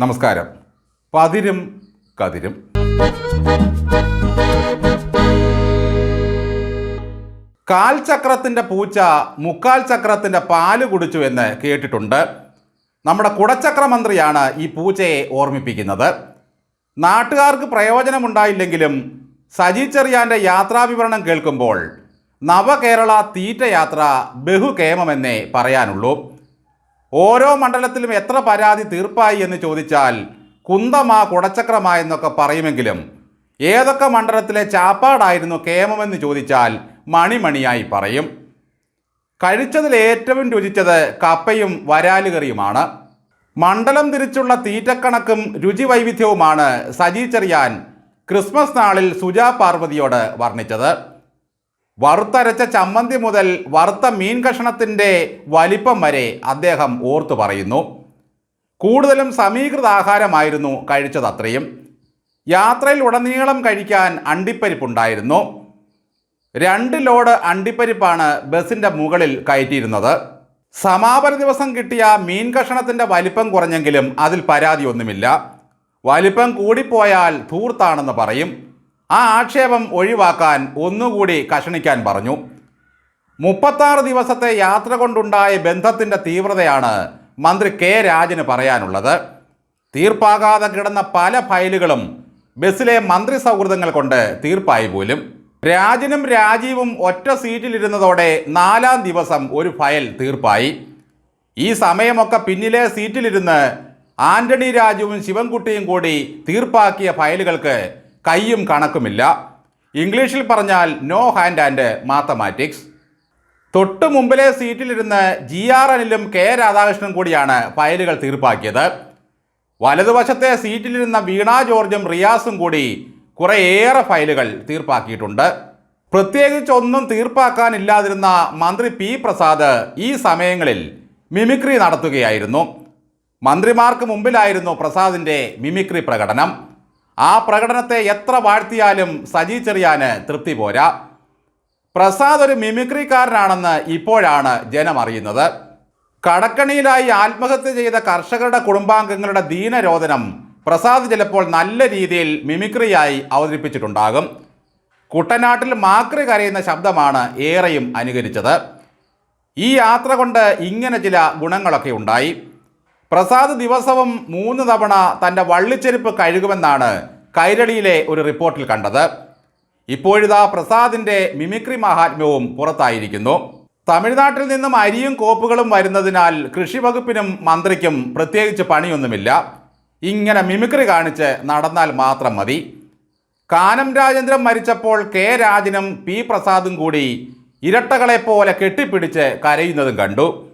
നമസ്കാരം. പതിരും കതിരും. കാൽ ചക്രത്തിന്റെ പൂച്ച മുക്കാൽ ചക്രത്തിന്റെ പാൽ കുടിച്ചു എന്ന് കേട്ടിട്ടുണ്ട്. നമ്മുടെ കുടച്ചക്രമന്ത്രിയാണ് ഈ പൂച്ചയെ ഓർമ്മിപ്പിക്കുന്നത്. നാട്ടുകാർക്ക് പ്രയോജനമുണ്ടായില്ലെങ്കിലും സജി ചെറിയാന്റെ യാത്രാവിവരണം കേൾക്കുമ്പോൾ നവകേരള തീറ്റയാത്ര ബഹുകേമമെന്നേ പറയാനുള്ളൂ. ഓരോ മണ്ഡലത്തിലും എത്ര പരാതി തീർപ്പായി എന്ന് ചോദിച്ചാൽ കുന്തമാ കുടച്ചക്രമാ എന്നൊക്കെ പറയുമെങ്കിലും ഏതൊക്കെ മണ്ഡലത്തിലെ ചാപ്പാടായിരുന്നു കേമമെന്ന് ചോദിച്ചാൽ മണിമണിയായി പറയും. കഴിച്ചതിൽ ഏറ്റവും രുചിച്ചത് കപ്പയും വരാലുകറിയുമാണ്. മണ്ഡലം തിരിച്ചുള്ള തീറ്റക്കണക്കും രുചി വൈവിധ്യവുമാണ് സജി ചെറിയാൻ ക്രിസ്മസ് നാളിൽ സുജാ പാർവതിയോട് വർണിച്ചത്. വറുത്തരച്ച ചമ്മന്തി മുതൽ വറുത്ത മീൻ കഷണത്തിന്റെ വലിപ്പം വരെ അദ്ദേഹം ഓർത്തു പറയുന്നു. കൂടുതലും സമീകൃത ആഹാരമായിരുന്നു കഴിച്ചതത്രയും. യാത്രയിൽ ഉടനീളം കഴിക്കാൻ അണ്ടിപ്പരിപ്പുണ്ടായിരുന്നു. രണ്ട് ലോഡ് അണ്ടിപ്പരിപ്പാണ് ബസിന്റെ മുകളിൽ കയറ്റിയിരുന്നത്. സമാപന ദിവസം കിട്ടിയ മീൻ കഷണത്തിന്റെ വലിപ്പം കുറഞ്ഞെങ്കിലും അതിൽ പരാതിയൊന്നുമില്ല വലിപ്പം കൂടിപ്പോയാൽ ധൂർത്താണെന്ന് പറയും. ആ ആക്ഷേപം ഒഴിവാക്കാൻ ഒന്നുകൂടി കഷണിക്കാൻ പറഞ്ഞു. മുപ്പത്താറ് ദിവസത്തെ യാത്ര കൊണ്ടുണ്ടായ ബന്ധത്തിന്റെ തീവ്രതയാണ് മന്ത്രി കെ രാജന് പറയാനുള്ളത്. തീർപ്പാകാതെ കിടന്ന പല ഫയലുകളും ബസ്സിലെ മന്ത്രി സൗഹൃദങ്ങൾ കൊണ്ട് തീർപ്പായി പോലും. രാജനും രാജീവും ഒറ്റ സീറ്റിലിരുന്നതോടെ നാലാം ദിവസം ഒരു ഫയൽ തീർപ്പായി. ഈ സമയമൊക്കെ പിന്നിലെ സീറ്റിലിരുന്ന് ആന്റണി രാജുവും ശിവൻകുട്ടിയും കൂടി തീർപ്പാക്കിയ ഫയലുകൾക്ക് കയ്യും കണക്കുമില്ല. ഇംഗ്ലീഷിൽ പറഞ്ഞാൽ നോ ഹാൻഡ് ആൻഡ് മാത്തമാറ്റിക്സ് തൊട്ടു മുമ്പിലെ സീറ്റിലിരുന്ന് ജി ആർ അനിലും കെ രാധാകൃഷ്ണനും കൂടിയാണ് ഫയലുകൾ തീർപ്പാക്കിയത്. വലതുവശത്തെ സീറ്റിലിരുന്ന വീണ ജോർജും റിയാസും കൂടി കുറേയേറെ ഫയലുകൾ തീർപ്പാക്കിയിട്ടുണ്ട്. പ്രത്യേകിച്ച് ഒന്നും തീർപ്പാക്കാനില്ലാതിരുന്ന മന്ത്രി പി പ്രസാദ് ഈ സമയങ്ങളിൽ മിമിക്രി നടത്തുകയായിരുന്നു. മന്ത്രിമാർക്ക് മുമ്പിലായിരുന്നു പ്രസാദിന്റെ മിമിക്രി പ്രകടനം. ആ പ്രകടനത്തെ എത്ര വാഴ്ത്തിയാലും സജി ചെറിയാന് തൃപ്തി പോരാ. പ്രസാദ് ഒരു മിമിക്രിക്കാരനാണെന്ന് ഇപ്പോഴാണ് ജനം അറിയുന്നത് കടക്കണിയിലായി ആത്മഹത്യ ചെയ്ത കർഷകരുടെ കുടുംബാംഗങ്ങളുടെ ദീനരോധനം പ്രസാദ് ചിലപ്പോൾ നല്ല രീതിയിൽ മിമിക്രിയായി അവതരിപ്പിച്ചിട്ടുണ്ടാകും. കുട്ടനാട്ടിൽ മാക്രി കരയുന്ന ശബ്ദമാണ് ഏറെയും അനുകരിച്ചത്. ഈ യാത്ര കൊണ്ട് ഇങ്ങനെ ചില ഗുണങ്ങളൊക്കെ ഉണ്ടായി. പ്രസാദ് ദിവസവും മൂന്ന് തവണ തന്റെ വള്ളിച്ചെരുപ്പ് കഴുകുമെന്നാണ് കൈരളിയിലെ ഒരു റിപ്പോർട്ടിൽ കണ്ടത്. ഇപ്പോഴിതാ പ്രസാദിന്റെ മിമിക്രി മഹാത്മ്യവും പുറത്തായിരിക്കുന്നു. തമിഴ്നാട്ടിൽ നിന്നും അരിയും കോപ്പുകളും വരുന്നതിനാൽ കൃഷി വകുപ്പിനും മന്ത്രിക്കും പ്രത്യേകിച്ച് പണിയൊന്നുമില്ല. ഇങ്ങനെ മിമിക്രി കാണിച്ച് നടന്നാൽ മാത്രം മതി. കാനം രാജേന്ദ്രൻ മരിച്ചപ്പോൾ കെ രാജനും പി പ്രസാദും കൂടി ഇരട്ടകളെപ്പോലെ കെട്ടിപ്പിടിച്ച് കരയുന്നതും കണ്ടു.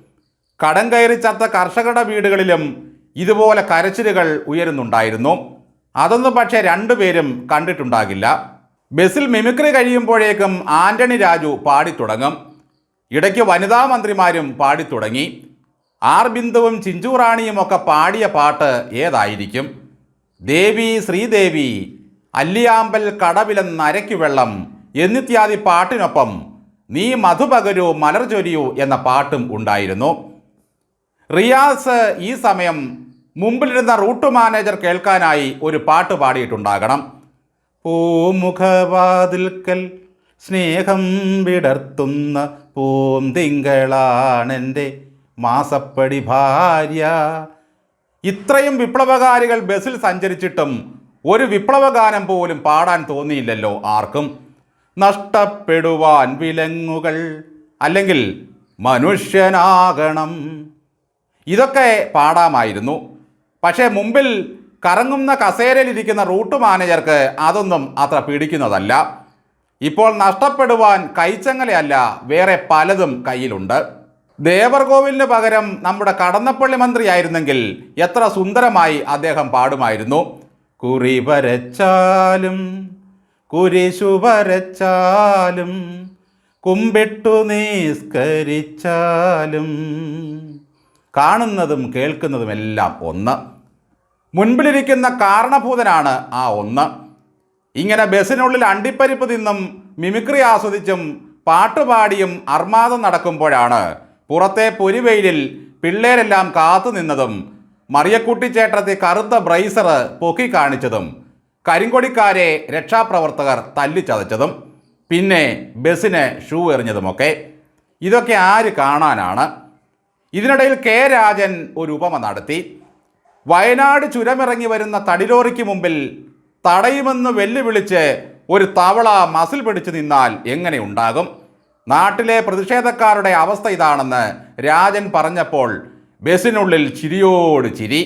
കടം കയറി ചത്ത കർഷകരുടെ വീടുകളിലും ഇതുപോലെ കരച്ചിലുകൾ ഉയരുന്നുണ്ടായിരുന്നു. അതൊന്നും പക്ഷേ രണ്ടുപേരും കണ്ടിട്ടുണ്ടാകില്ല. ബസ്സിൽ മിമിക്രി കഴിയുമ്പോഴേക്കും ആന്റണി രാജു പാടിത്തുടങ്ങും. ഇടയ്ക്ക് വനിതാ മന്ത്രിമാരും പാടിത്തുടങ്ങി. ആർ ബിന്ദുവും ചിഞ്ചുറാണിയും ഒക്കെ പാടിയ പാട്ട് ഏതായിരിക്കും? ദേവി ശ്രീദേവി അല്ലിയാമ്പൽ കടവിലൻ നരയ്ക്കു വെള്ളം എന്നിത്യാദി പാട്ടിനൊപ്പം നീ മധുപകരൂ മലർചൊരിയൂ എന്ന പാട്ടും ഉണ്ടായിരുന്നു. റിയാസ് ഈ സമയം മുമ്പിലിരുന്ന റൂട്ട് മാനേജർ കേൾക്കാനായി ഒരു പാട്ട് പാടിയിട്ടുണ്ടാകണം. പൂമുഖവാതിൽക്കൽ സ്നേഹം വിടർത്തുന്ന പൂന്തിങ്കളാണെന്റെ മാസപ്പടി ഭാര്യ. ഇത്രയും വിപ്ലവകാരികൾ ബസ്സിൽ സഞ്ചരിച്ചിട്ടും ഒരു വിപ്ലവഗാനം പോലും പാടാൻ തോന്നിയില്ലല്ലോ ആർക്കും. നഷ്ടപ്പെടുവാൻ വിലങ്ങുകൾ അല്ലെങ്കിൽ മനുഷ്യനാകണം. ഇതൊക്കെ പാടാമായിരുന്നു. പക്ഷേ മുമ്പിൽ കറങ്ങുന്ന കസേരയിലിരിക്കുന്ന റൂട്ട് മാനേജർക്ക് അതൊന്നും അത്ര പിടിക്കുന്നതല്ല. ഇപ്പോൾ നഷ്ടപ്പെടുവാൻ കൈച്ചങ്ങലയല്ല വേറെ പലതും കയ്യിലുണ്ട്. ദേവർകോവിലിന് പകരം നമ്മുടെ കടന്നപ്പള്ളി മന്ത്രിയായിരുന്നെങ്കിൽ എത്ര സുന്ദരമായി അദ്ദേഹം പാടുമായിരുന്നു. കുറി വരച്ചാലും കുരിശു വരച്ചാലും കുമ്പിട്ടു നിസ്കരിച്ചാലും കാണുന്നതും കേൾക്കുന്നതും കേൾക്കുന്നതുമെല്ലാം ഒന്ന്. മുൻപിലിരിക്കുന്ന കാരണഭൂതനാണ് ആ ഒന്ന്. ഇങ്ങനെ ബസ്സിനുള്ളിൽ അണ്ടിപ്പരിപ്പ് തിന്നും മിമിക്രി ആസ്വദിച്ചും പാട്ടുപാടിയും അർമാദം നടക്കുമ്പോഴാണ് പുറത്തെ പൊരിവെയിലിൽ പിള്ളേരെല്ലാം കാത്തു നിന്നതും മറിയക്കുട്ടി ചേട്ടത്തി കറുത്ത ബ്രൈസർ പൊക്കി കാണിച്ചതും കരിങ്കൊടിക്കാരെ രക്ഷാപ്രവർത്തകർ തല്ലിച്ചതച്ചതും പിന്നെ ബസ്സിന് ഷൂ എറിഞ്ഞതുമൊക്കെ. ഇതൊക്കെ ആര് കാണാനാണ്? ഇതിനിടയിൽ കെ രാജൻ ഒരു ഉപമ നടത്തി. വയനാട് ചുരമിറങ്ങി വരുന്ന തടിലോറിക്ക് മുമ്പിൽ തടയുമെന്ന് വെല്ലുവിളിച്ച് ഒരു തവള മസിൽ പിടിച്ചു നിന്നാൽ എങ്ങനെ ഉണ്ടാകും? നാട്ടിലെ പ്രതിഷേധക്കാരുടെ അവസ്ഥ ഇതാണെന്ന് രാജൻ പറഞ്ഞപ്പോൾ ബസ്സിനുള്ളിൽ ചിരിയോട് ചിരി.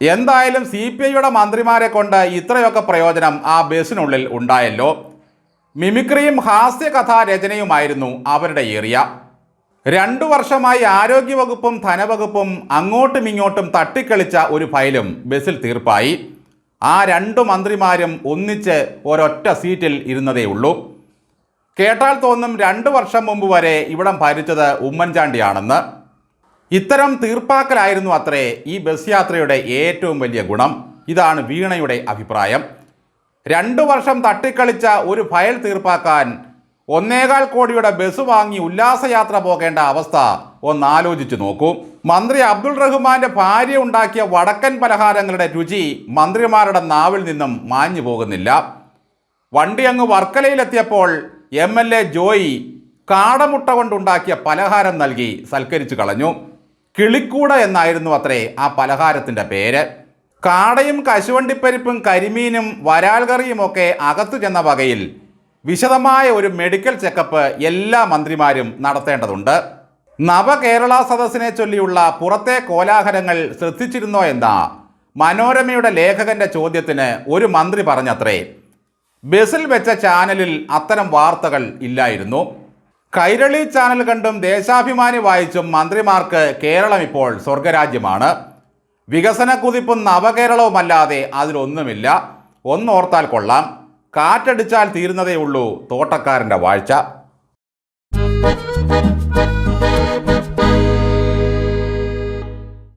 എന്തായാലും സി പി ഐയുടെ മന്ത്രിമാരെ കൊണ്ട് ഇത്രയൊക്കെ പ്രയോജനം ആ ബസ്സിനുള്ളിൽ ഉണ്ടായല്ലോ. മിമിക്രിയും ഹാസ്യകഥാ രചനയുമായിരുന്നു അവരുടെ ഏറിയ. രണ്ടു വർഷമായി ആരോഗ്യവകുപ്പും ധനവകുപ്പും അങ്ങോട്ടും ഇങ്ങോട്ടും തട്ടിക്കളിച്ച ഒരു ഫയലും ബസിൽ തീർപ്പായി. ആ രണ്ടു മന്ത്രിമാരും ഒന്നിച്ച് ഒരൊറ്റ സീറ്റിൽ ഇരുന്നതേ ഉള്ളൂ കേട്ടാൽ തോന്നും രണ്ടു വർഷം മുമ്പ് വരെ ഇവിടം ഭരിച്ചത് ഉമ്മൻചാണ്ടിയാണെന്ന്. ഇത്തരം തീർപ്പാക്കലായിരുന്നു അത്രേ ഈ ബസ് യാത്രയുടെ ഏറ്റവും വലിയ ഗുണം. ഇതാണ് വീണയുടെ അഭിപ്രായം. രണ്ടു വർഷം തട്ടിക്കളിച്ച ഒരു ഫയൽ തീർപ്പാക്കാൻ ഒന്നേകാൽ കോടിയുടെ ബസ് വാങ്ങി ഉല്ലാസയാത്ര പോകേണ്ട അവസ്ഥ ഒന്ന് ആലോചിച്ചു നോക്കൂ. മന്ത്രി അബ്ദുൾ റഹ്മാന്റെ ഭാര്യ ഉണ്ടാക്കിയ വടക്കൻ പലഹാരങ്ങളുടെ രുചി മന്ത്രിമാരുടെ നാവിൽ നിന്നും മാഞ്ഞു പോകുന്നില്ല. വണ്ടി അങ്ങ് വർക്കലയിലെത്തിയപ്പോൾ എം എൽ എ ജോയി കാടമുട്ട കൊണ്ടുണ്ടാക്കിയ പലഹാരം നൽകി സൽക്കരിച്ചു കളഞ്ഞു. കിളിക്കൂട എന്നായിരുന്നു അത്രേ ആ പലഹാരത്തിന്റെ പേര്. കാടയും കശുവണ്ടിപ്പരിപ്പും കരിമീനും വരാൽ കറിയുമൊക്കെ അകത്തു ചെന്ന വകയിൽ വിശദമായ ഒരു മെഡിക്കൽ ചെക്കപ്പ് എല്ലാ മന്ത്രിമാരും നടത്തേണ്ടതുണ്ട്. നവകേരള സദസ്സിനെ ചൊല്ലിയുള്ള പുറത്തെ കോലാഹലങ്ങൾ ശ്രദ്ധിച്ചിരുന്നോ എന്ന മനോരമയുടെ ലേഖകന്റെ ചോദ്യത്തിന് ഒരു മന്ത്രി പറഞ്ഞത്രേ. ബസിൽ വെച്ച ചാനലിൽ അത്തരം വാർത്തകൾ ഇല്ലായിരുന്നു. കൈരളി ചാനൽ കണ്ടും ദേശാഭിമാനി വായിച്ചും മന്ത്രിമാർക്ക് കേരളം ഇപ്പോൾ സ്വർഗരാജ്യമാണ്. വികസന കുതിപ്പും നവകേരളവുമല്ലാതെ അതിലൊന്നുമില്ല. ഒന്നോർത്താൽ കൊള്ളാം. കാറ്റടിച്ചാൽ തീരുന്നതേ ഉള്ളൂ തോട്ടക്കാരന്റെ വാഴ്ച.